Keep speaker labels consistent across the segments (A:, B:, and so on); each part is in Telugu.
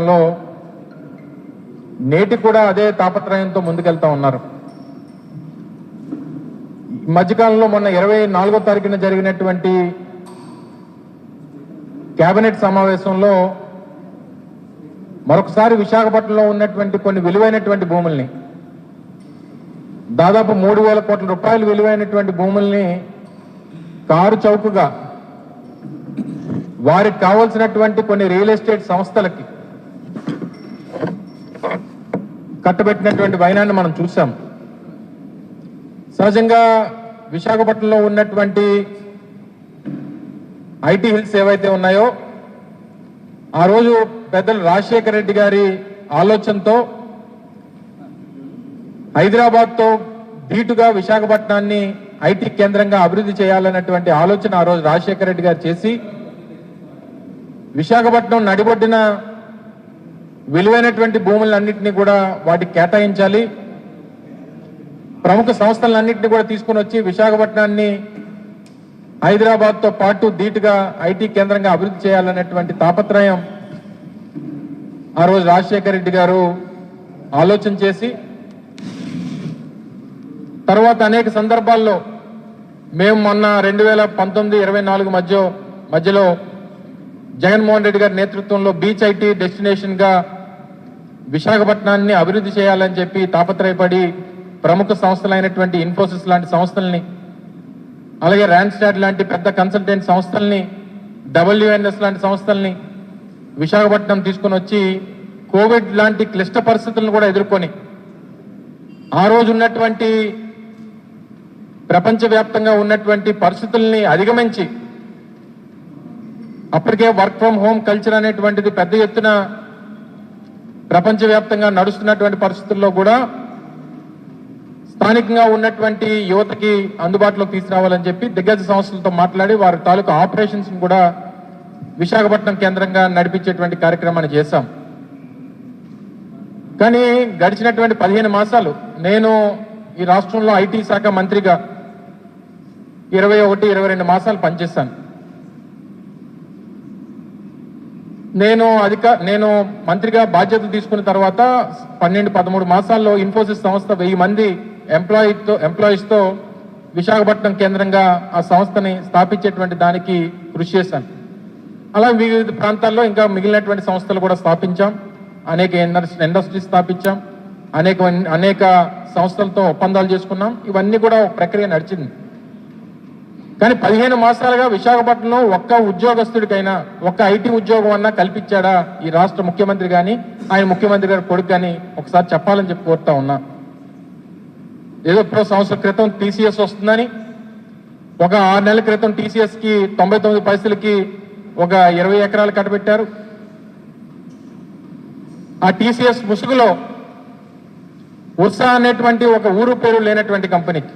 A: లో నేటి కూడా అదే తాపత్రయంతో ముందుకెళ్తా ఉన్నారు. ఈ మధ్యకాలంలో మొన్న ఇరవై నాలుగో తారీఖున జరిగినటువంటి కేబినెట్ సమావేశంలో మరొకసారి విశాఖపట్నంలో ఉన్నటువంటి కొన్ని విలువైనటువంటి భూముల్ని దాదాపు మూడు వేల కోట్ల రూపాయలు విలువైనటువంటి భూముల్ని కారు చౌకగా వారికి కావలసినటువంటి కొన్ని రియల్ ఎస్టేట్ సంస్థలకి కట్టబెట్టినటువంటి వైనాన్ని మనం చూసాం సహజంగా విశాఖపట్నంలో ఉన్నటువంటి ఐటీ హిల్స్ ఏవైతే ఉన్నాయో ఆ రోజు పెద్దలు రాజశేఖర రెడ్డి గారి ఆలోచనతో హైదరాబాద్తో ధీటుగా విశాఖపట్నాన్ని ఐటీ కేంద్రంగా అభివృద్ధి చేయాలన్నటువంటి ఆలోచన ఆ రోజు రాజశేఖర రెడ్డి గారు చేసి విశాఖపట్నం నడిబొడ్డిన విలువైనటువంటి భూములన్నింటినీ కూడా వాటికి కేటాయించాలి. ప్రముఖ సంస్థలన్నింటినీ కూడా తీసుకుని వచ్చి విశాఖపట్నాన్ని హైదరాబాద్తో పాటు ధీటుగా ఐటీ కేంద్రంగా అభివృద్ధి చేయాలనేటువంటి తాపత్రయం ఆ రోజు రాజశేఖర రెడ్డి గారు ఆలోచన చేసి తర్వాత అనేక సందర్భాల్లో మేము మొన్న రెండు వేల పంతొమ్మిది ఇరవై నాలుగు మధ్య మధ్యలో జగన్మోహన్ రెడ్డి గారి నేతృత్వంలో బీచ్ ఐటీ డెస్టినేషన్గా విశాఖపట్నాన్ని అభివృద్ధి చేయాలని చెప్పి తాపత్రయపడి ప్రముఖ సంస్థలైనటువంటి ఇన్ఫోసిస్ లాంటి సంస్థల్ని అలాగే ర్యాన్స్టాడ్ లాంటి పెద్ద కన్సల్టెంట్ సంస్థల్ని డబ్ల్యూఎన్ఎస్ లాంటి సంస్థల్ని విశాఖపట్నం తీసుకొని వచ్చి కోవిడ్ లాంటి క్లిష్ట పరిస్థితులను కూడా ఎదుర్కొని ఆ రోజు ఉన్నటువంటి ప్రపంచవ్యాప్తంగా ఉన్నటువంటి పరిస్థితుల్ని అధిగమించి అప్పటికే వర్క్ ఫ్రమ్ హోమ్ కల్చర్ అనేటువంటిది పెద్ద ఎత్తున ప్రపంచవ్యాప్తంగా నడుస్తున్నటువంటి పరిస్థితుల్లో కూడా స్థానికంగా ఉన్నటువంటి యువతకి అందుబాటులోకి తీసుకురావాలని చెప్పి దిగ్గజ సంస్థలతో మాట్లాడి వారి తాలూకా ఆపరేషన్స్ కూడా విశాఖపట్నం కేంద్రంగా నడిపించేటువంటి కార్యక్రమాన్ని చేశాం. కానీ గడిచినటువంటి పదిహేను మాసాలు నేను ఈ రాష్ట్రంలో ఐటీ శాఖ మంత్రిగా ఇరవై ఒకటి ఇరవై రెండు మాసాలు పనిచేశాను. నేను అధిక నేను మంత్రిగా బాధ్యతలు తీసుకున్న తర్వాత పన్నెండు పదమూడు మాసాల్లో ఇన్ఫోసిస్ సంస్థ వెయ్యి మంది ఎంప్లాయీతో ఎంప్లాయీస్తో విశాఖపట్నం కేంద్రంగా ఆ సంస్థని స్థాపించేటువంటి దానికి కృషి చేశాను. అలా వివిధ ప్రాంతాల్లో ఇంకా మిగిలినటువంటి సంస్థలు కూడా స్థాపించాం. అనేక ఇండస్ట్రీ ఇండస్ట్రీస్ స్థాపించాం. అనేక అనేక సంస్థలతో ఒప్పందాలు చేసుకున్నాం. ఇవన్నీ కూడా ప్రక్రియ నడిచింది. కానీ పదిహేను మాసాలుగా విశాఖపట్నం ఒక్క ఉద్యోగస్తుడికైనా ఒక్క ఐటీ ఉద్యోగం అన్నా కల్పించాడా ఈ రాష్ట్ర ముఖ్యమంత్రి కానీ ఆయన ముఖ్యమంత్రి గారి కొడుకు కానీ ఒకసారి చెప్పాలని చెప్పి కోరుతా ఉన్నా. ఏదో ఎప్పుడో సంవత్సరం క్రితం టీసీఎస్ వస్తుందని ఒక ఆరు నెలల క్రితం టీసీఎస్కి తొంభై తొమ్మిది పైసలకి ఒక ఇరవై ఎకరాలు కట్టబెట్టారు. ఆ టీసీఎస్ ముసుగులో ఉర్సా అనేటువంటి ఒక ఊరు పేరు లేనటువంటి కంపెనీకి.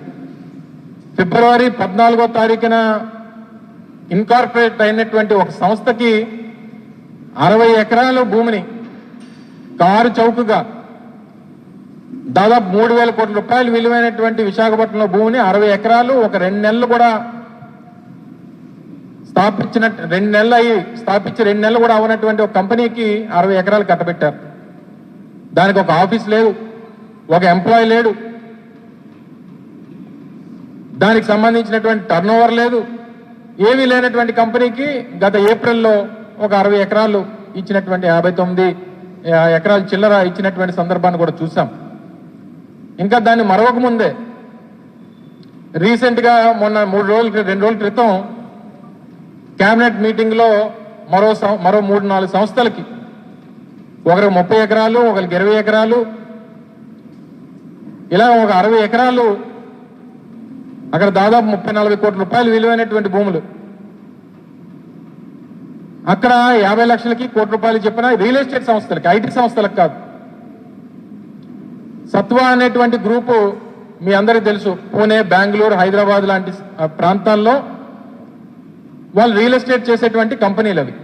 A: ఫిబ్రవరి పద్నాలుగో తారీఖున ఇన్కార్పొరేట్ అయినటువంటి ఒక సంస్థకి అరవై ఎకరాల భూమిని కారు చౌకగా దాదాపు మూడు వేల కోట్ల రూపాయలు విలువైనటువంటి విశాఖపట్నంలో భూమిని అరవై ఎకరాలు ఒక రెండు నెలలు కూడా స్థాపించిన రెండు నెలలు అయ్యి స్థాపించి రెండు నెలలు కూడా అవనటువంటి ఒక కంపెనీకి అరవై ఎకరాలు కట్టబెట్టారు. దానికి ఒక ఆఫీస్ లేదు ఒక ఎంప్లాయీ లేడు. దానికి సంబంధించినటువంటి టర్న్ ఓవర్ లేదు. ఏమీ లేనటువంటి కంపెనీకి గత ఏప్రిల్లో ఒక అరవై ఎకరాలు ఇచ్చినటువంటి యాభై తొమ్మిది ఎకరాలు చిల్లర ఇచ్చినటువంటి సందర్భాన్ని కూడా చూసాం. ఇంకా దాన్ని మరవక ముందే రీసెంట్గా మొన్న మూడు రోజుల రెండు రోజుల క్రితం క్యాబినెట్ మీటింగ్లో మరో మరో మూడు నాలుగు సంస్థలకి ఒకరికి ముప్పై ఎకరాలు ఒకరికి ఇరవై ఎకరాలు ఇలా ఒక అరవై ఎకరాలు అక్కడ దాదాపు ముప్పై నలభై కోట్ల రూపాయలు విలువైనటువంటి భూములు. అక్కడ యాభై లక్షలకి కోటి రూపాయలు చెప్పిన రియల్ ఎస్టేట్ సంస్థలకి ఐటీ సంస్థలకు కాదు. సత్వ అనేటువంటి గ్రూపు మీ అందరికీ తెలుసు. పూణే బెంగళూరు హైదరాబాద్ లాంటి ప్రాంతాల్లో వాళ్ళు రియల్ ఎస్టేట్ చేసేటువంటి కంపెనీలు అవి.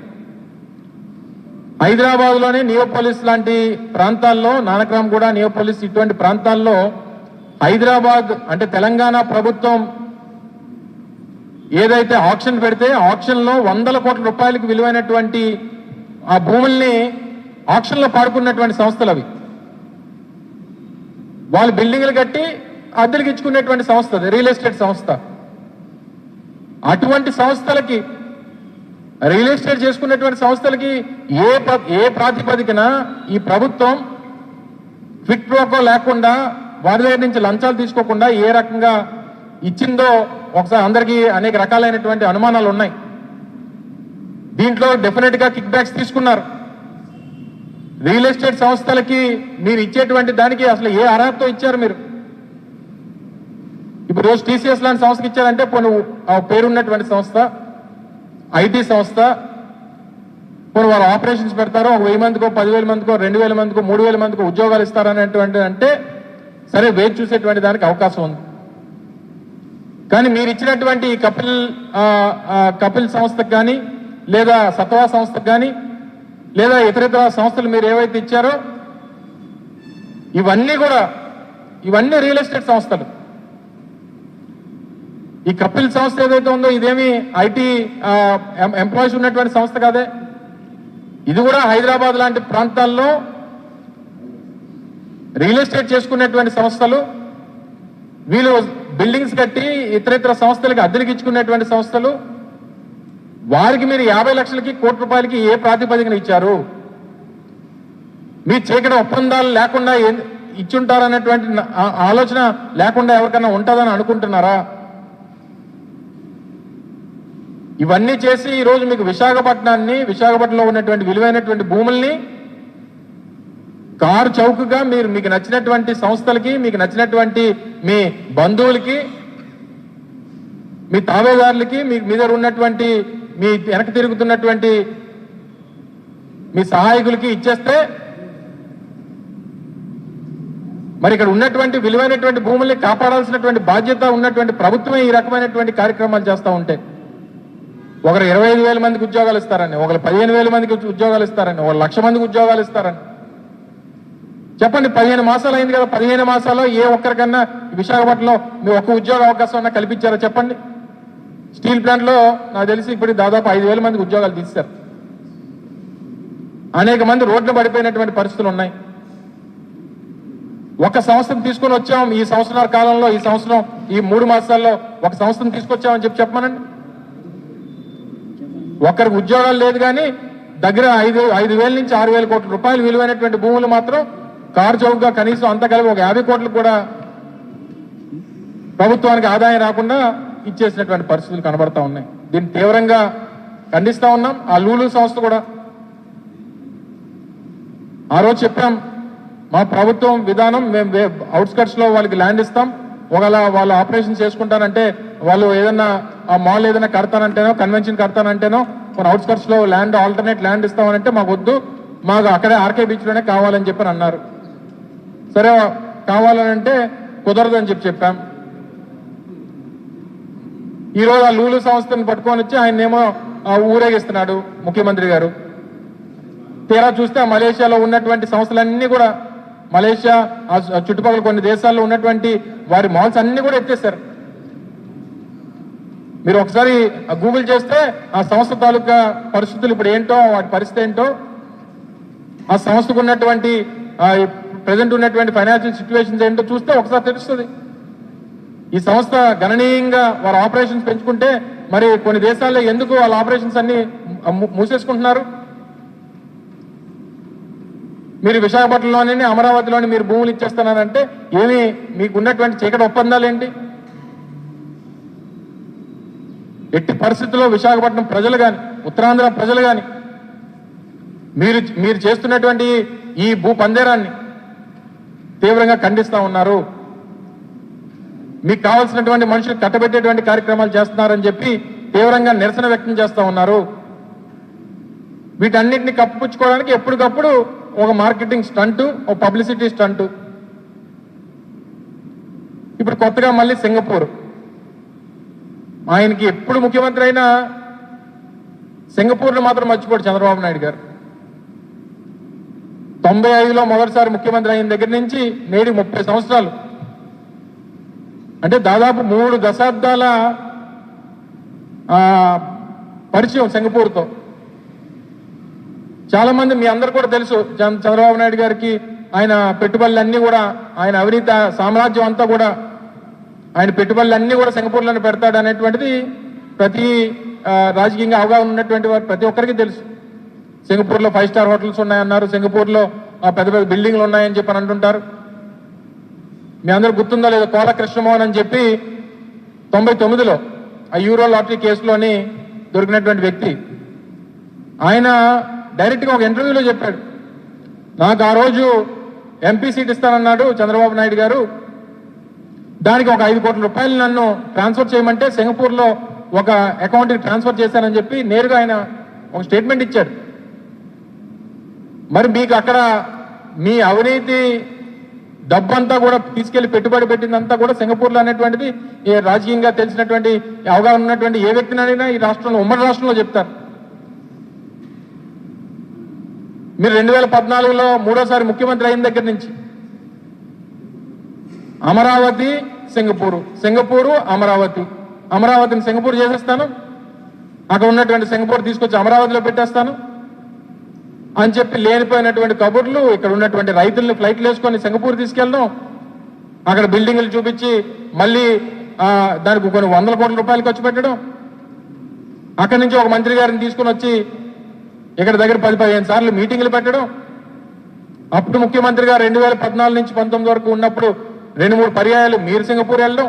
A: హైదరాబాద్లోనే నియోపోలిస్ లాంటి ప్రాంతాల్లో నానక్రామ్ కూడా నియోపోలిస్ ఇటువంటి ప్రాంతాల్లో హైదరాబాద్ అంటే తెలంగాణ ప్రభుత్వం ఏదైతే ఆప్షన్ పెడితే ఆప్షన్లో వందల కోట్ల రూపాయలకు విలువైనటువంటి ఆ భూముల్ని ఆక్షన్లో పాడుకున్నటువంటి సంస్థలు అవి. వాళ్ళు బిల్డింగ్లు కట్టి అద్దెలకు ఇచ్చుకునేటువంటి సంస్థ రియల్ ఎస్టేట్ సంస్థ. అటువంటి సంస్థలకి రియల్ ఎస్టేట్ చేసుకున్నటువంటి సంస్థలకి ఏ ఏ ప్రాతిపదికన ఈ ప్రభుత్వం ఫిట్ ప్రోకో లేకుండా వారి దగ్గర నుంచి లంచాలు తీసుకోకుండా ఏ రకంగా ఇచ్చిందో ఒకసారి అందరికీ అనేక రకాలైనటువంటి అనుమానాలు ఉన్నాయి. దీంట్లో డెఫినెట్గా కిక్ బ్యాక్స్ తీసుకున్నారు. రియల్ ఎస్టేట్ సంస్థలకి మీరు ఇచ్చేటువంటి దానికి అసలు ఏ అర్హతతో ఇచ్చారు మీరు? ఇప్పుడు రోజు టీసీఎస్ లాంటి సంస్థకి ఇచ్చారంటే పోను ఆ పేరున్నటువంటి సంస్థ ఐటీ సంస్థ కొన్ని వారు ఆపరేషన్స్ పెడతారు ఒక వెయ్యి మందికో పదివేల మందికో రెండు వేల మందికో మూడు వేల మందికో ఉద్యోగాలు ఇస్తారనేటువంటి అంటే సరే వేచి చూసేటువంటి దానికి అవకాశం ఉంది. కానీ మీరు ఇచ్చినటువంటి కపిల్ కపిల్ సంస్థకు కానీ లేదా సత్వా సంస్థకు కానీ లేదా ఇతర ఇతర సంస్థలు మీరు ఏవైతే ఇచ్చారో ఇవన్నీ కూడా ఇవన్నీ రియల్ ఎస్టేట్ సంస్థలు. ఈ కపిల్ సంస్థ ఏదైతే ఉందో ఇదేమి ఐటీ ఎంప్లాయీస్ ఉన్నటువంటి సంస్థ కాదే. ఇది కూడా హైదరాబాద్ లాంటి ప్రాంతాల్లో రియల్ ఎస్టేట్ చేసుకునేటువంటి సంస్థలు వీళ్ళు బిల్డింగ్స్ కట్టి ఇతర ఇతర సంస్థలకి అద్దెలకు ఇచ్చుకునేటువంటి సంస్థలు వారికి మీరు యాభై లక్షలకి కోటి రూపాయలకి ఏ ప్రాతిపదికన ఇచ్చారు? మీ చీకటి ఒప్పందాలు లేకుండా ఏం- ఇచ్చుంటారనేటువంటి ఆలోచన లేకుండా ఎవరికైనా ఉంటుందని అనుకుంటున్నారా? ఇవన్నీ చేసి ఈరోజు మీకు విశాఖపట్నాన్ని విశాఖపట్నంలో ఉన్నటువంటి విలువైనటువంటి భూముల్ని కారు చౌకగా మీరు మీకు నచ్చినటువంటి సంస్థలకి మీకు నచ్చినటువంటి మీ బంధువులకి మీ తావేదారులకి మీ మీద ఉన్నటువంటి మీ వెనక తిరుగుతున్నటువంటి మీ సహాయకులకి ఇచ్చేస్తే మరి ఇక్కడ ఉన్నటువంటి విలువైనటువంటి భూముల్ని కాపాడాల్సినటువంటి బాధ్యత ఉన్నటువంటి ప్రభుత్వమే ఈ రకమైనటువంటి కార్యక్రమాలు చేస్తూ ఉంటే ఒకరు ఇరవై ఐదు వేల మందికి ఉద్యోగాలు ఇస్తారని ఒకరు పదిహేను వేల మందికి ఉద్యోగాలు ఇస్తారని ఒక లక్ష మందికి ఉద్యోగాలు ఇస్తారని చెప్పండి పదిహేను మాసాలు అయింది కదా పదిహేను మాసాల్లో ఏ ఒక్కరికన్నా విశాఖపట్నంలో మీ ఒక్క ఉద్యోగ అవకాశం అన్నా కల్పించారా చెప్పండి? స్టీల్ ప్లాంట్లో నాకు తెలిసి ఇప్పుడు దాదాపు ఐదు వేల మందికి ఉద్యోగాలు తీశారు. అనేక మంది రోడ్లు పడిపోయినటువంటి పరిస్థితులు ఉన్నాయి. ఒక సంవత్సరం తీసుకొని వచ్చాం ఈ సంవత్సరాల కాలంలో ఈ సంవత్సరం ఈ మూడు మాసాల్లో ఒక సంవత్సరం తీసుకొచ్చామని చెప్పి చెప్పమనండి. ఒక్కరికి ఉద్యోగాలు లేదు కానీ దగ్గర ఐదు ఐదు వేల నుంచి ఆరు వేల కోట్ల రూపాయలు విలువైనటువంటి భూములు మాత్రం కారు చౌక్గా కనీసం అంత కలిపి ఒక యాభై కోట్లు కూడా ప్రభుత్వానికి ఆదాయం రాకుండా ఇచ్చేసినటువంటి పరిస్థితులు కనబడతా ఉన్నాయి. దీన్ని తీవ్రంగా ఖండిస్తా ఉన్నాం. ఆ లూలు సంస్థ కూడా. ఆ రోజు చెప్పాం మా ప్రభుత్వం విధానం మేము అవుట్స్కట్స్లో వాళ్ళకి ల్యాండ్ ఇస్తాం. ఒకవేళ వాళ్ళు ఆపరేషన్ చేసుకుంటానంటే వాళ్ళు ఏదన్నా ఆ మాల్ ఏదైనా కడతానంటేనో కన్వెన్షన్ కడతానంటేనో మన అవుట్స్కట్స్లో ల్యాండ్ ఆల్టర్నేట్ ల్యాండ్ ఇస్తామనంటే మాకు వద్దు. మాకు అక్కడే ఆర్కే బీచ్లోనే కావాలని చెప్పి అన్నారు. సరే కావాలనంటే కుదరదని చెప్పి చెప్పాం. ఈరోజు ఆ లూలు సంస్థను పట్టుకొని వచ్చి ఆయన్నేమో ఆ, ఊరేగిస్తున్నాడు ముఖ్యమంత్రి గారు. తీరా చూస్తే మలేషియాలో ఉన్నటువంటి సంస్థలన్నీ కూడా మలేషియా ఆ చుట్టుపక్కల కొన్ని దేశాల్లో ఉన్నటువంటి వారి మాల్స్ అన్ని కూడా ఎత్తేసారు మీరు ఒకసారి గూగుల్ చేస్తే ఆ సంస్థ తాలూకా పరిస్థితులు ఇప్పుడు ఏంటో వాటి పరిస్థితి ఏంటో ఆ సంస్థకు ఉన్నటువంటి ప్రజెంట్ ఉన్నటువంటి ఫైనాన్షియల్ సిచ్యువేషన్స్ ఏంటో చూస్తే ఒకసారి తెలుస్తుంది. ఈ సంస్థ గణనీయంగా వారి ఆపరేషన్స్ పెంచుకుంటే మరి కొన్ని దేశాల్లో ఎందుకు వాళ్ళ ఆపరేషన్స్ అన్ని మూసేసుకుంటున్నారు? మీరు విశాఖపట్నంలోని అమరావతిలోని మీరు భూములు ఇచ్చేస్తున్నారంటే ఏమి మీకు ఉన్నటువంటి చీకటి ఒప్పందాలు ఏంటి ఎట్టి పరిస్థితుల్లో విశాఖపట్నం ప్రజలు కానీ ఉత్తరాంధ్ర ప్రజలు కానీ మీరు మీరు చేస్తున్నటువంటి ఈ భూ పందేరాన్ని తీవ్రంగా ఖండిస్తా ఉన్నారు. మీకు కావాల్సినటువంటి మనుషులు కట్టబెట్టేటువంటి కార్యక్రమాలు చేస్తున్నారని చెప్పి తీవ్రంగా నిరసన వ్యక్తం చేస్తూ ఉన్నారు. వీటన్నిటిని కప్పుపుచ్చుకోవడానికి ఎప్పటికప్పుడు ఒక మార్కెటింగ్ స్టంటు ఒక పబ్లిసిటీ స్టంటు. ఇప్పుడు కొత్తగా మళ్ళీ సింగపూర్. ఆయనకి ఎప్పుడు ముఖ్యమంత్రి అయినా సింగపూర్ను మాత్రం మర్చిపోడు చంద్రబాబు నాయుడు గారు. తొంభై ఐదులో మొదటిసారి ముఖ్యమంత్రి అయిన దగ్గర నుంచి నేడు ముప్పై సంవత్సరాలు. అంటే దాదాపు మూడు దశాబ్దాల పరిచయం సింగపూర్తో. చాలామంది మీ అందరు కూడా తెలుసు చంద్రబాబు నాయుడు గారికి ఆయన పెట్టుబడులన్నీ కూడా ఆయన అవినీత సామ్రాజ్యం అంతా కూడా ఆయన పెట్టుబడులన్నీ కూడా సింగపూర్లోనే పెడతాడు అనేటువంటిది ప్రతి రాజకీయంగా అవగాహన ఉన్నటువంటి వారు ప్రతి ఒక్కరికి తెలుసు. సింగపూర్లో ఫైవ్ స్టార్ హోటల్స్ ఉన్నాయన్నారు సింగపూర్లో పెద్ద పెద్ద బిల్డింగ్లు ఉన్నాయని చెప్పి అంటుంటారు. మీ అందరూ గుర్తుందో లేదో కోల కృష్ణమోహన్ అని చెప్పి తొంభై తొమ్మిదిలో ఆ యూరో లాటరీ కేసులోని దొరికినటువంటి వ్యక్తి. ఆయన డైరెక్ట్గా ఒక ఇంటర్వ్యూలో చెప్పాడు. నాకు ఆ రోజు ఎంపీ సీట్ ఇస్తానన్నాడు చంద్రబాబు నాయుడు గారు. దానికి ఒక ఐదు కోట్ల రూపాయలు నన్ను ట్రాన్స్ఫర్ చేయమంటే సింగపూర్లో ఒక అకౌంట్కి ట్రాన్స్ఫర్ చేశానని చెప్పి నేరుగా ఆయన ఒక స్టేట్మెంట్ ఇచ్చాడు. మరి మీకు అక్కడ మీ అవినీతి డబ్బంతా కూడా తీసుకెళ్ళి పెట్టుబడి పెట్టిందంతా కూడా సింగపూర్లో అనేటువంటిది ఏ రాజకీయంగా తెలిసినటువంటి అవగాహన ఉన్నటువంటి ఏ వ్యక్తినైనా ఈ రాష్ట్రంలో ఉమ్మడి రాష్ట్రంలో చెప్తారు. మీరు రెండు వేల పద్నాలుగులో మూడోసారి ముఖ్యమంత్రి అయిన దగ్గర నుంచి. అమరావతి సింగపూరు. సింగపూరు అమరావతి. అమరావతిని సింగపూర్ చేసేస్తాను. అక్కడ ఉన్నటువంటి సింగపూర్ తీసుకొచ్చి అమరావతిలో పెట్టేస్తాను. అని చెప్పి లేనిపోయినటువంటి కబుర్లు ఇక్కడ ఉన్నటువంటి రైతుల్ని ఫ్లైట్లు వేసుకొని సింగపూర్ తీసుకెళ్ళడం అక్కడ బిల్డింగ్లు చూపించి మళ్ళీ దానికి కొన్ని వందల కోట్ల రూపాయలు ఖర్చు పెట్టడం. అక్కడి నుంచి ఒక మంత్రి గారిని తీసుకుని వచ్చి ఇక్కడ దగ్గర పది పదిహేను సార్లు మీటింగ్లు పెట్టడం. అప్పుడు ముఖ్యమంత్రి గారు రెండు వేల పద్నాలుగు నుంచి పంతొమ్మిది వరకు ఉన్నప్పుడు రెండు మూడు పర్యాయాలు మీరు సింగపూర్ వెళ్ళడం.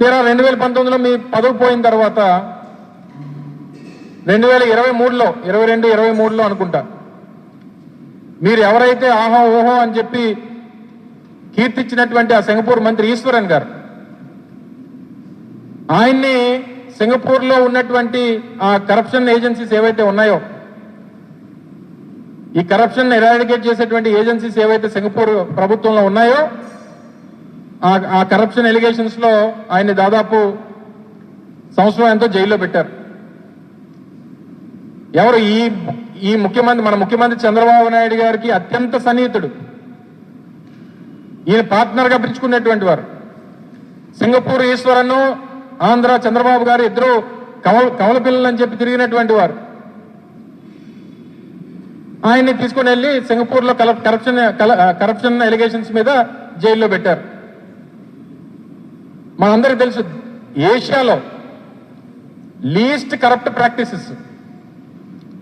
A: తీరా రెండు వేల పంతొమ్మిదిలో మీ పదవి పోయిన తర్వాత రెండు వేల ఇరవై మూడులో ఇరవై రెండు ఇరవై మూడులో అనుకుంటా. మీరు ఎవరైతే ఆహో ఓహో అని చెప్పి కీర్తించినటువంటి ఆ సింగపూర్ మంత్రి ఈశ్వరన్ గారు ఆయన్ని సింగపూర్లో ఉన్నటువంటి ఆ కరప్షన్ ఏజెన్సీస్ ఏవైతే ఉన్నాయో ఈ కరప్షన్ ఎరాడికేట్ చేసేటువంటి ఏజెన్సీస్ ఏవైతే సింగపూర్ ప్రభుత్వంలో ఉన్నాయో ఆ- కరప్షన్ ఎలిగేషన్స్లో ఆయన్ని దాదాపు సంవత్సరం ఎంతో జైల్లో పెట్టారు. ఎవరు ఈ ఈ ముఖ్యమంత్రి మన ముఖ్యమంత్రి చంద్రబాబు నాయుడు గారికి అత్యంత సన్నిహితుడు. ఈయన పార్ట్నర్గా పిలుచుకున్నటువంటి వారు. సింగపూర్ ఈశ్వరను ఆంధ్ర చంద్రబాబు గారు ఇద్దరు కవల కవల పిల్లలు అని చెప్పి తిరిగినటువంటి వారు. ఆయన్ని తీసుకుని వెళ్ళి సింగపూర్లో కరప్షన్ కరప్షన్ ఎలిగేషన్స్ మీద జైల్లో పెట్టారు. మనందరికీ తెలుసు ఏషియాలో least corrupt practices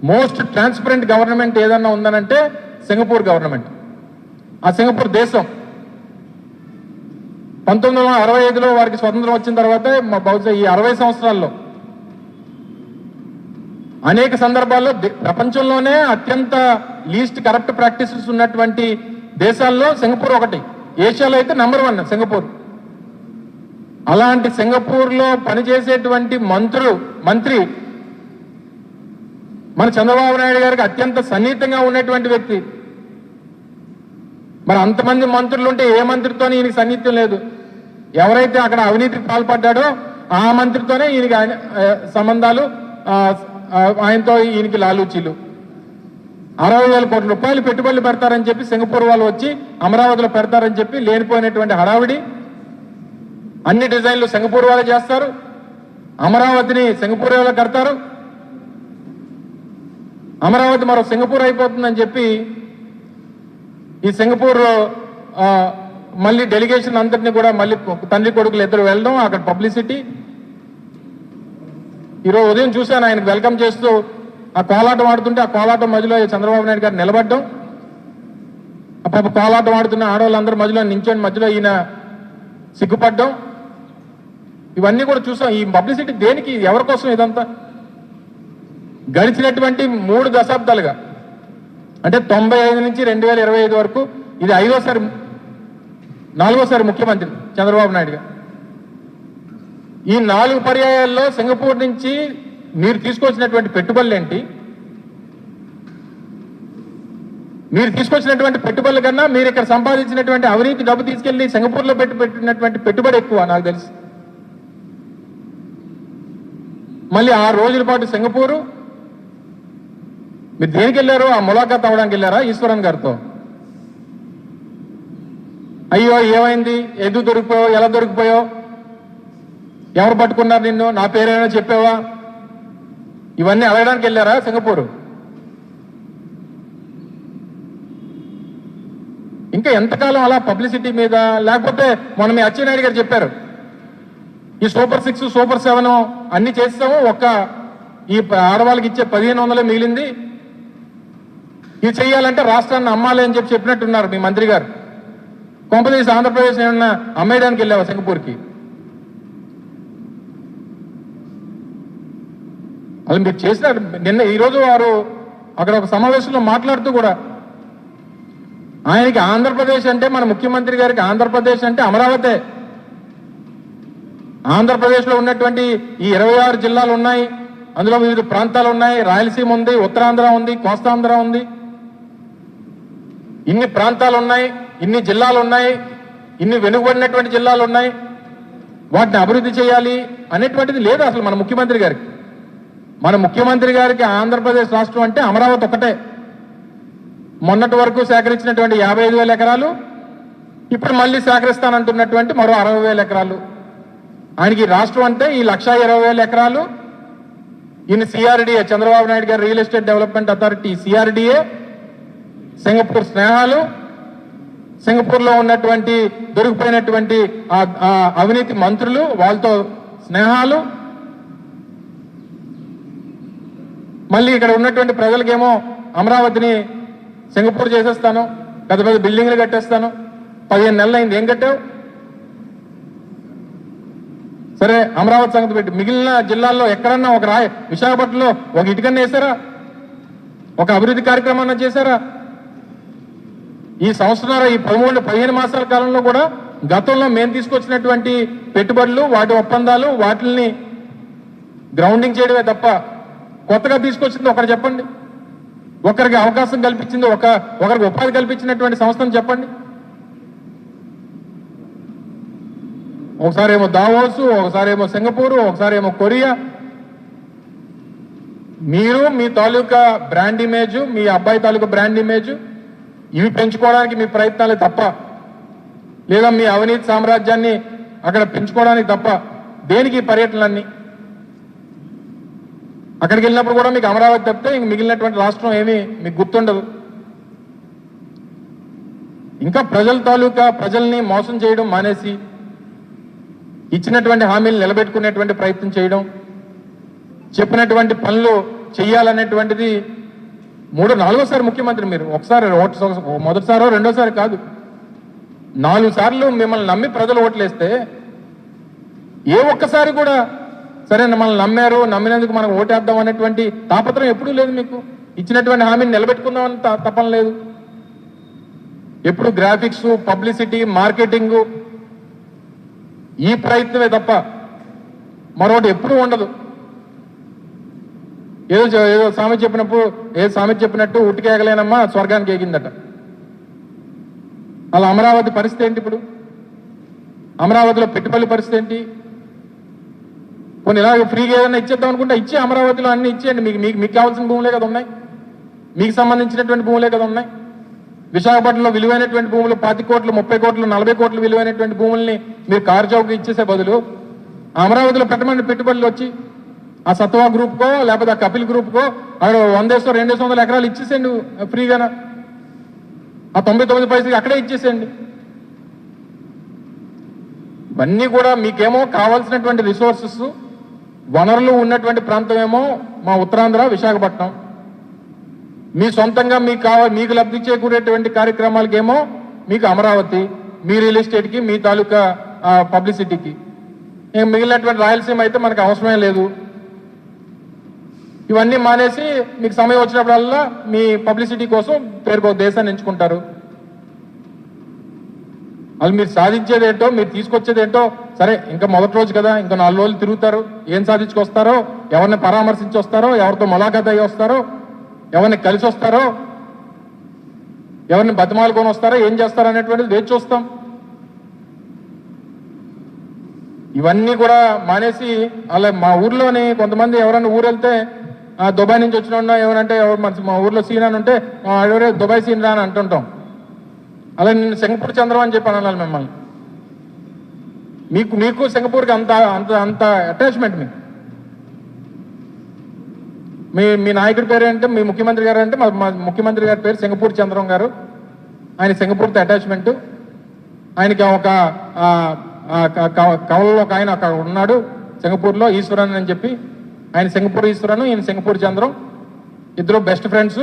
A: most transparent government ఏదన్నా ఉందనంటే సింగపూర్ గవర్నమెంట్. ఆ సింగపూర్ దేశం. పంతొమ్మిది వందల అరవై ఐదులో వారికి స్వతంత్రం వచ్చిన తర్వాత మా బహుశా ఈ అరవై సంవత్సరాల్లో అనేక సందర్భాల్లో ప్రపంచంలోనే అత్యంత లీస్ట్ కరప్ట్ ప్రాక్టీసెస్ ఉన్నటువంటి దేశాల్లో సింగపూర్ ఒకటి. ఏషియాలో అయితే నంబర్ వన్ సింగపూర్. అలాంటి సింగపూర్లో పనిచేసేటువంటి మంత్రులు మంత్రి మన చంద్రబాబు నాయుడు గారికి అత్యంత సన్నిహితంగా ఉన్నటువంటి వ్యక్తి. మరి అంతమంది మంత్రులు ఉంటే ఏ మంత్రితో ఈయనకి సన్నిహితం లేదు. ఎవరైతే అక్కడ అవినీతికి పాల్పడ్డాడో ఆ మంత్రితోనే ఈయనకి ఆయన సంబంధాలు ఆయనతో ఈయనకి లాలూచీలు. అరవై వేల కోట్ల రూపాయలు పెట్టుబడులు పెడతారని చెప్పి సింగపూర్ వాళ్ళు వచ్చి అమరావతిలో పెడతారని చెప్పి లేనిపోయినటువంటి హడావిడి అన్ని డిజైన్లు సింగపూర్ వాళ్ళే చేస్తారు. అమరావతిని సింగపూర్ వాళ్ళు కడతారు. అమరావతి మరో సింగపూర్ అయిపోతుందని చెప్పి ఈ సింగపూర్ మళ్ళీ డెలిగేషన్ అంతటిని కూడా మళ్ళీ తండ్రి కొడుకులు ఇద్దరు వెళ్ళడం అక్కడ పబ్లిసిటీ. ఈరోజు ఉదయం చూశాను ఆయన వెల్కమ్ చేస్తూ ఆ కోలాటం ఆడుతుంటే ఆ కోలాటం మధ్యలో చంద్రబాబు నాయుడు గారు నిలబడ్డం. ఆ పాప కోలాటం ఆడుతున్న ఆడవాళ్ళందరూ మధ్యలో నించొని మధ్యలో ఈయన సిగ్గుపడ్డం. ఇవన్నీ కూడా చూసాం. ఈ పబ్లిసిటీ దేనికి ఎవరి కోసం ఇదంతా? గడిచినటువంటి మూడు దశాబ్దాలుగా అంటే తొంభై ఐదు నుంచి రెండు వేల ఇరవై ఐదు వరకు ఇది ఐదోసారి నాలుగోసారి ముఖ్యమంత్రి చంద్రబాబు నాయుడు గారు. ఈ నాలుగు పర్యాయాల్లో సింగపూర్ నుంచి మీరు తీసుకొచ్చినటువంటి పెట్టుబడులు ఏంటి? మీరు తీసుకొచ్చినటువంటి పెట్టుబడుల కన్నా మీరు ఇక్కడ సంపాదించినటువంటి అవినీతి డబ్బు తీసుకెళ్ళి సింగపూర్లో పెట్టి పెట్టినటువంటి పెట్టుబడి ఎక్కువ నాకు తెలుసు. మళ్ళీ ఆరు రోజుల పాటు సింగపూరు మీరు దేనికి వెళ్ళారు? ఆ ములాఖాత్ అవ్వడానికి వెళ్ళారా? ఈశ్వరన్ గారితో. అయ్యో ఏమైంది? ఎందుకు దొరికిపోయావు? ఎలా దొరికిపోయావు? ఎవరు పట్టుకున్నారు నిన్ను? నా పేరేమైనా చెప్పావా? ఇవన్నీ అడగడానికి వెళ్ళారా సింగపూర్? ఇంకా ఎంతకాలం అలా పబ్లిసిటీ మీద? లేకపోతే మొన్న మీ అచ్చెన్నాయుడు గారు చెప్పారు ఈ సూపర్ సిక్స్ సూపర్ సెవెన్ అన్ని చేస్తాము ఒక్క ఈ ఆడవాళ్ళకి ఇచ్చే పదిహేను వందలే మిగిలింది. ఇది చేయాలంటే రాష్ట్రాన్ని అమ్మాలి అని చెప్పి చెప్పినట్టున్నారు మీ మంత్రి గారు. కొంపదీసి ఆంధ్రప్రదేశ్ ఏమన్నా అమ్మేయడానికి వెళ్ళావా సింగపూర్కి? అది మీరు చేసిన నిన్న ఈరోజు వారు అక్కడ ఒక సమావేశంలో మాట్లాడుతూ కూడా ఆయనకి ఆంధ్రప్రదేశ్ అంటే మన ముఖ్యమంత్రి గారికి ఆంధ్రప్రదేశ్ అంటే అమరావతే. ఆంధ్రప్రదేశ్లో ఉన్నటువంటి ఈ ఇరవై ఆరు జిల్లాలు ఉన్నాయి. అందులో వివిధ ప్రాంతాలు ఉన్నాయి. రాయలసీమ ఉంది ఉత్తరాంధ్ర ఉంది కోస్తాంధ్ర ఉంది. ఇన్ని ప్రాంతాలు ఉన్నాయి ఇన్ని జిల్లాలు ఉన్నాయి ఇన్ని వెనుకబడినటువంటి జిల్లాలు ఉన్నాయి వాటిని అభివృద్ధి చేయాలి అనేటువంటిది లేదు అసలు మన ముఖ్యమంత్రి గారికి. మన ముఖ్యమంత్రి గారికి ఆంధ్రప్రదేశ్ రాష్ట్రం అంటే అమరావతి ఒకటే మొన్నటి వరకు సేకరించినటువంటి యాభై ఐదు వేల ఎకరాలు ఇప్పుడు మళ్ళీ సేకరిస్తానంటున్నటువంటి మరో అరవై వేల ఎకరాలు. ఆయనకి రాష్ట్రం అంటే ఈ లక్ష ఇరవై వేల ఎకరాలు. ఈయన CRDA Chandrababu Naidu garu real estate development authority CRDA Singapore స్నేహాలు సింగపూర్లో ఉన్నటువంటి దొరికిపోయినటువంటి ఆ అవినీతి మంత్రులు వాళ్ళతో స్నేహాలు. మళ్ళీ ఇక్కడ ఉన్నటువంటి ప్రజలకేమో అమరావతిని సింగపూర్ చేసేస్తాను పెద్ద పెద్ద బిల్డింగ్లు కట్టేస్తాను. పదిహేను నెలలు అయింది ఏం కట్టావు? సరే అమరావతి సంగతి పెట్టి మిగిలిన జిల్లాల్లో ఎక్కడన్నా ఒక రాయి విశాఖపట్నంలో ఒక ఇటుకన్నా వేసారా ఒక అభివృద్ధి కార్యక్రమాన్ని చేశారా? ఈ సంవత్సరం ఈ పదమూడు పదిహేను మాసాల కాలంలో కూడా గతంలో మేము తీసుకొచ్చినటువంటి పెట్టుబడులు వాటి ఒప్పందాలు వాటిని గ్రౌండింగ్ చేయడమే తప్ప కొత్తగా తీసుకొచ్చింది ఒకరు చెప్పండి. ఒకరికి అవకాశం కల్పించింది ఒక ఒకరికి ఉపాధి కల్పించినటువంటి సంస్థను చెప్పండి. ఒకసారి ఏమో దావోస్ ఒకసారి ఏమో సింగపూర్ ఒకసారి ఏమో కొరియా. మీరు మీ తాలూకా బ్రాండ్ ఇమేజ్ మీ అబ్బాయి తాలూకా బ్రాండ్ ఇమేజ్ ఇవి పెంచుకోవడానికి మీ ప్రయత్నాలే తప్ప లేదా మీ అవినీతి సామ్రాజ్యాన్ని అక్కడ పెంచుకోవడానికి తప్ప దేనికి పర్యటనలన్నీ? అక్కడికి వెళ్ళినప్పుడు కూడా మీకు అమరావతి తప్పితే ఇంక మిగిలినటువంటి రాష్ట్రం ఏమీ మీకు గుర్తుండదు. ఇంకా ప్రజల తాలూకా ప్రజల్ని మోసం చేయడం మానేసి ఇచ్చినటువంటి హామీలు నిలబెట్టుకునేటువంటి ప్రయత్నం చేయడం చెప్పినటువంటి పనులు చెయ్యాలనేటువంటిది మూడో నాలుగోసారి ముఖ్యమంత్రి మీరు. ఒకసారి ఓటు మొదటిసారో రెండోసారి కాదు. నాలుగు సార్లు మిమ్మల్ని నమ్మి ప్రజలు ఓట్లేస్తే ఏ ఒక్కసారి కూడా సరే మనల్ని నమ్మారు నమ్మినందుకు మనం ఓటేద్దాం అనేటువంటి తాపత్రం ఎప్పుడూ లేదు మీకు. ఇచ్చినటువంటి హామీని నిలబెట్టుకుందాం అని తపన లేదు. ఎప్పుడు గ్రాఫిక్స్ పబ్లిసిటీ మార్కెటింగ్ ఈ ప్రయత్నమే తప్ప మరొకటి ఎప్పుడూ ఉండదు. ఏదో ఏదో సామెత చెప్పినప్పుడు ఏదో సామెత చెప్పినట్టు ఉట్టికేగలేనమ్మా స్వర్గానికి ఎగిందట అలా అమరావతి పరిస్థితి ఏంటి ఇప్పుడు? అమరావతిలో పెట్టుబడి పరిస్థితి ఏంటి? కొన్ని ఇలాగ ఫ్రీగా ఏదైనా ఇచ్చేద్దాం అనుకుంటే ఇచ్చి అమరావతిలో అన్ని ఇచ్చేయండి. మీకు మీకు మీకు కావాల్సిన భూములే కదా ఉన్నాయి. మీకు సంబంధించినటువంటి భూములే కదా ఉన్నాయి. విశాఖపట్నంలో విలువైనటువంటి భూములు పాతి కోట్లు ముప్పై కోట్లు నలభై కోట్లు విలువైనటువంటి భూముల్ని మీరు కారు ఇచ్చేసే బదులు అమరావతిలో పెట్టమని పెట్టుబడులు వచ్చి ఆ సత్వా గ్రూప్కో లేకపోతే ఆ కపిల్ గ్రూప్కో అక్కడ వందేసో రెండేసో వందల ఎకరాలు ఇచ్చేసేయండి ఫ్రీగానా. ఆ తొంభై తొమ్మిది పైసలు అక్కడే ఇచ్చేసేయండి. ఇవన్నీ కూడా మీకేమో కావాల్సినటువంటి రిసోర్సెస్ వనరులు ఉన్నటువంటి ప్రాంతం ఏమో మా ఉత్తరాంధ్ర విశాఖపట్నం. మీ సొంతంగా మీకు కావాలి మీకు లబ్ధి చేకూరేటువంటి కార్యక్రమాలకేమో మీకు అమరావతి మీ రియల్ ఎస్టేట్కి మీ తాలూకా పబ్లిసిటీకి మిగిలినటువంటి రాయలసీమ అయితే మనకు అవసరమే లేదు. ఇవన్నీ మానేసి మీకు సమయం వచ్చినప్పుడల్లా మీ పబ్లిసిటీ కోసం పేరు దేశాన్ని ఎంచుకుంటారు. అది మీరు సాధించేది ఏంటో మీరు తీసుకొచ్చేది ఏంటో సరే ఇంకా మొదటి రోజు కదా ఇంకా నాలుగు రోజులు తిరుగుతారు. ఏం సాధించుకొస్తారో ఎవరిని పరామర్శించి వస్తారో ఎవరితో ములాఖాత్ అయ్యి వస్తారో ఎవరిని కలిసి వస్తారో ఎవరిని బతిమాలుకొని వస్తారో ఏం చేస్తారో అనేటువంటిది వేచి చూస్తాం. ఇవన్నీ కూడా మానేసి అలా మా ఊర్లోని కొంతమంది ఎవరైనా ఊరు వెళ్తే దుబాయ్ నుంచి వచ్చిన ఏమనంటే ఎవరంటే ఎవరు మన మా ఊర్లో సీన్ అని ఉంటే "ఆ, ఎవరే దుబాయ్ సీన్ రా అని అంటుంటాం. అలా నేను సింగపూర్ చంద్రం అని చెప్పి అనాలి మిమ్మల్ని. మీకు మీకు సింగపూర్కి అంత అంత అంత అటాచ్మెంట్ మీకు. మీ మీ నాయకుడి పేరు అంటే మీ ముఖ్యమంత్రి గారు అంటే మా ముఖ్యమంత్రి గారి పేరు సింగపూర్ చంద్రం గారు. ఆయన సింగపూర్తో అటాచ్మెంట్ ఆయనకి ఒక కవలలో ఒక ఆయన అక్కడ ఉన్నాడు సింగపూర్లో ఈశ్వరన్ అని చెప్పి. ఆయన సింగపూర్ ఈశ్వరన్ ఈయన సింగపూర్ చంద్రం. ఇద్దరు బెస్ట్ ఫ్రెండ్స్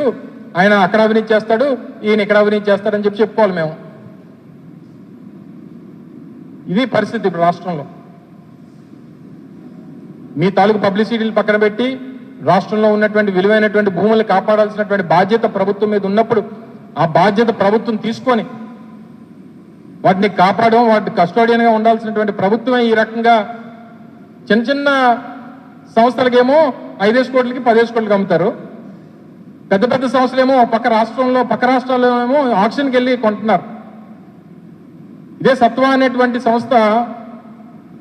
A: ఆయన అక్కడ అవినీతి చేస్తాడు ఈయన ఇక్కడ అవినీతి చేస్తాడని చెప్పి చెప్పుకోవాలి మేము. ఇది పరిస్థితి ఇప్పుడు రాష్ట్రంలో. మీ తాలూకు పబ్లిసిటీలు పక్కన పెట్టి రాష్ట్రంలో ఉన్నటువంటి విలువైనటువంటి భూములు కాపాడాల్సినటువంటి బాధ్యత ప్రభుత్వం మీద ఉన్నప్పుడు ఆ బాధ్యత ప్రభుత్వం తీసుకొని వాటిని కాపాడడం వాటి కస్టోడియన్గా ఉండాల్సినటువంటి ప్రభుత్వమే ఈ రకంగా చిన్న చిన్న సంస్థలకేమో ఐదేసి కోట్లకి పదేసి కోట్లకి అమ్ముతారు. పెద్ద పెద్ద సంస్థలేమో పక్క రాష్ట్రంలో పక్క రాష్ట్రాల్లో ఏమో ఆక్షన్కి వెళ్ళి కొంటున్నారు. ఇదే సత్వా అనేటువంటి సంస్థ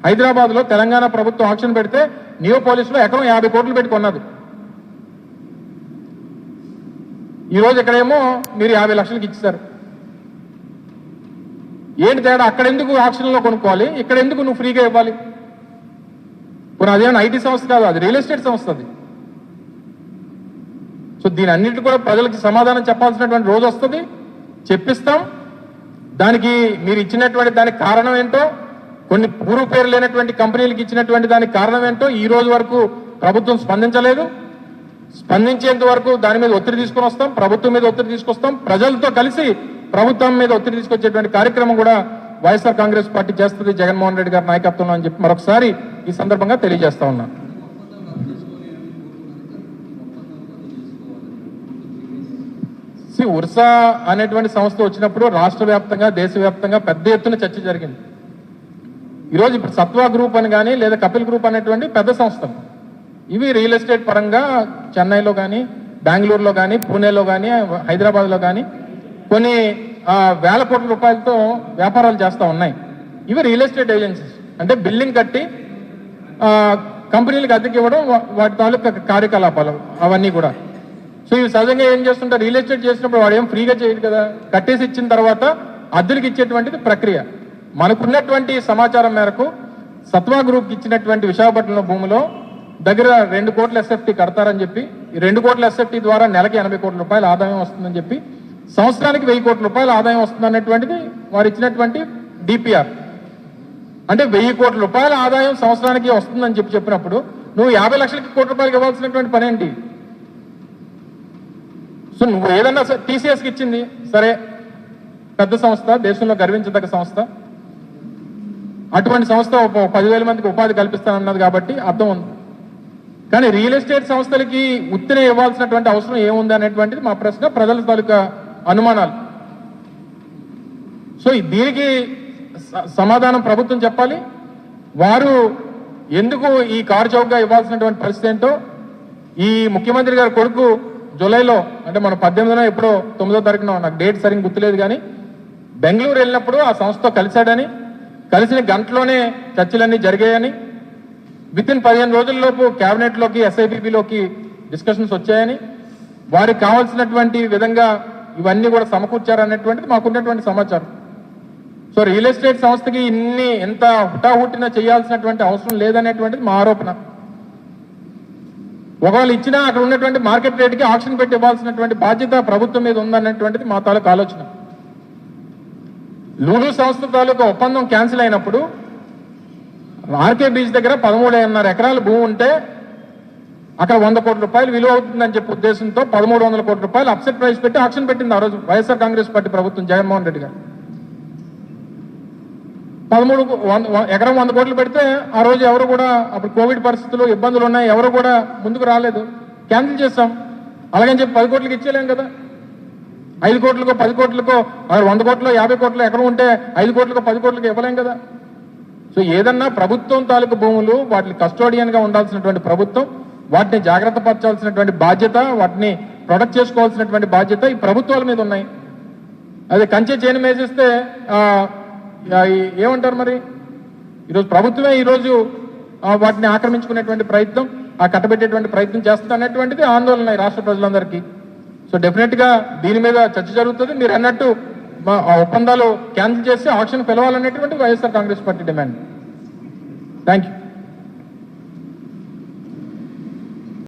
A: హైదరాబాద్లో తెలంగాణ ప్రభుత్వం ఆక్షన్ పెడితే నియో పోలీసులో ఎకరం యాభై కోట్లు పెట్టుకున్నది ఈరోజు ఈ రోజు ఇక్కడేమో మీరు యాభై లక్షలకి ఇచ్చారు ఏంటి తేడా? అక్కడ ఎందుకు ఆక్షన్లో కొనుక్కోవాలి? ఇక్కడ ఎందుకు నువ్వు ఫ్రీగా ఇవ్వాలి? ఇప్పుడు అదేమైనా ఐటీ సంస్థ కాదు అది రియల్ ఎస్టేట్ సంస్థ అది. సో దీని అన్నింటి కూడా ప్రజలకు సమాధానం చెప్పాల్సినటువంటి రోజు వస్తుంది. చెప్పిస్తాం. దానికి మీరు ఇచ్చినటువంటి దానికి కారణం ఏంటో కొన్ని పూర్వ పేరు లేనటువంటి కంపెనీలకు ఇచ్చినటువంటి దానికి కారణం ఏంటో ఈ రోజు వరకు ప్రభుత్వం స్పందించలేదు. స్పందించేంత వరకు దాని మీద ఒత్తిడి తీసుకొని వస్తాం ప్రభుత్వం మీద ఒత్తిడి తీసుకొస్తాం. ప్రజలతో కలిసి ప్రభుత్వం మీద ఒత్తిడి తీసుకొచ్చేటువంటి కార్యక్రమం కూడా వైఎస్ఆర్ కాంగ్రెస్ పార్టీ చేస్తుంది జగన్మోహన్ రెడ్డి గారి నాయకత్వంలో అని చెప్పి మరొకసారి ఈ సందర్భంగా తెలియజేస్తా ఉన్నా. ఉర్సా అనేటువంటి సంస్థ వచ్చినప్పుడు రాష్ట్ర వ్యాప్తంగా దేశవ్యాప్తంగా పెద్ద ఎత్తున చర్చ జరిగింది. ఈరోజు ఇప్పుడు సత్వా గ్రూప్ అని కానీ లేదా కపిల్ గ్రూప్ అనేటువంటి పెద్ద సంస్థలు ఇవి రియల్ ఎస్టేట్ పరంగా చెన్నైలో కానీ బెంగళూరులో కానీ పూణేలో కానీ హైదరాబాద్లో కానీ కొన్ని వేల కోట్ల రూపాయలతో వ్యాపారాలు చేస్తూ ఉన్నాయి. ఇవి రియల్ ఎస్టేట్ ఏజెన్సీస్ అంటే బిల్డింగ్ కట్టి కంపెనీలకు అద్దెకి ఇవ్వడం వాటి తాలూకా కార్యకలాపాలు అవన్నీ కూడా. సో ఇవి సహజంగా ఏం చేస్తుంటారు? రియల్ ఎస్టేట్ చేసినప్పుడు వాడు ఏం ఫ్రీగా చేయడు కదా? కట్టేసి ఇచ్చిన తర్వాత అద్దెలకు ఇచ్చేటువంటిది ప్రక్రియ. మనకున్నటువంటి సమాచారం మేరకు సత్వా గ్రూప్కి ఇచ్చినటువంటి విశాఖపట్నం భూమిలో దగ్గర రెండు కోట్ల ఎస్ఎఫ్టీ కడతారని చెప్పి రెండు కోట్ల ఎస్ఎఫ్టీ ద్వారా నెలకి ఎనభై కోట్ల రూపాయల ఆదాయం వస్తుందని చెప్పి సంవత్సరానికి వెయ్యి కోట్ల రూపాయల ఆదాయం వస్తుంది వారు ఇచ్చినటువంటి డిపిఆర్. అంటే వెయ్యి కోట్ల రూపాయల ఆదాయం సంవత్సరానికి వస్తుందని చెప్పి చెప్పినప్పుడు నువ్వు యాభై లక్షలకి కోటి రూపాయలకి ఇవ్వాల్సినటువంటి పని ఏంటి? సో నువ్వు ఏదన్నా టీసీఎస్కి ఇచ్చింది సరే పెద్ద సంస్థ దేశంలో గర్వించదగ్గ సంస్థ. అటువంటి సంస్థ పదివేల మందికి ఉపాధి కల్పిస్తానన్నది కాబట్టి అర్థం ఉంది. కానీ రియల్ ఎస్టేట్ సంస్థలకి ఉత్తిని ఇవ్వాల్సినటువంటి అవసరం ఏముంది అనేటువంటిది మా ప్రశ్న ప్రజల తాలూకా అనుమానాలు. సో దీనికి స- సమాధానం ప్రభుత్వం చెప్పాలి. వారు ఎందుకు ఈ కారు చౌక్గా ఇవ్వాల్సినటువంటి పరిస్థితి ఏంటో ఈ ముఖ్యమంత్రి గారి కొడుకు జూలైలో అంటే మనం పద్దెనిమిదిన ఎప్పుడో తొమ్మిదో తారీఖున నాకు డేట్ సరిగ్గా గుర్తులేదు కానీ బెంగళూరు వెళ్ళినప్పుడు ఆ సంస్థతో కలిశాడని కలిసిన గంటలోనే చర్చలన్నీ జరిగాయని విత్ ఇన్ పదిహేను రోజుల్లోపు క్యాబినెట్లోకి ఎస్ఐపిపిలోకి డిస్కషన్స్ వచ్చాయని వారికి కావాల్సినటువంటి విధంగా ఇవన్నీ కూడా సమకూర్చారనేటువంటిది మాకున్నటువంటి సమాచారం. సో రియల్ ఎస్టేట్ సంస్థకి ఇన్ని ఎంత హుటాహుటిన చేయాల్సినటువంటి అవసరం లేదనేటువంటిది మా ఆరోపణ. ఒకవేళ ఇచ్చినా అక్కడ ఉన్నటువంటి మార్కెట్ రేట్కి ఆక్షన్ పెట్టి ఇవ్వాల్సినటువంటి బాధ్యత ప్రభుత్వం మీద ఉందనేటువంటిది మా తాలూకు ఆలోచన. లూలు సంస్థ తాలూకు ఒప్పందం క్యాన్సిల్ అయినప్పుడు ఆర్కే బీచ్ దగ్గర పదమూడున్నర ఎకరాల భూమి ఉంటే అక్కడ వంద కోట్ల రూపాయలు విలువ అవుతుందని చెప్పి ఉద్దేశంతో పదమూడు వందల కోట్ల రూపాయలు అప్సెట్ ప్రైస్ పెట్టి ఆక్షన్ పెట్టింది ఆ రోజు వైఎస్ఆర్ కాంగ్రెస్ పార్టీ ప్రభుత్వం జగన్మోహన్ రెడ్డి గారు. పదమూడు వంద ఎకరం వంద కోట్లు పెడితే ఆ రోజు ఎవరు కూడా అప్పుడు కోవిడ్ పరిస్థితులు ఇబ్బందులు ఉన్నాయి ఎవరు కూడా ముందుకు రాలేదు. క్యాన్సిల్ చేస్తాం. అలాగని చెప్పి పది కోట్లకి ఇచ్చేలేం కదా. ఐదు కోట్లకో పది కోట్లకో వంద కోట్లు యాభై కోట్లు ఎకరం ఉంటే ఐదు కోట్లకో పది కోట్లకు ఇవ్వలేం కదా. సో ఏదన్నా ప్రభుత్వం తాలూకు భూములు వాటిని కస్టోడియన్గా ఉండాల్సినటువంటి ప్రభుత్వం వాటిని జాగ్రత్త పరచాల్సినటువంటి బాధ్యత వాటిని ప్రొటెక్ట్ చేసుకోవాల్సినటువంటి బాధ్యత ఈ ప్రభుత్వాల మీద ఉన్నాయి. అదే కంచె చేను మేసేస్తే ఏమంటారు మరి? ఈరోజు ప్రభుత్వమే ఈరోజు వాటిని ఆక్రమించుకునేటువంటి ప్రయత్నం ఆ కట్టబెట్టేటువంటి ప్రయత్నం చేస్తుంది అనేటువంటిది ఆందోళన రాష్ట్ర ప్రజలందరికీ. సో డెఫినెట్గా దీని మీద చర్చ జరుగుతుంది. మీరు అన్నట్టు మా ఆ ఒప్పందాలు క్యాన్సిల్ చేసి auction పిలవాలనేటువంటి YSR Congress party demand. Thank you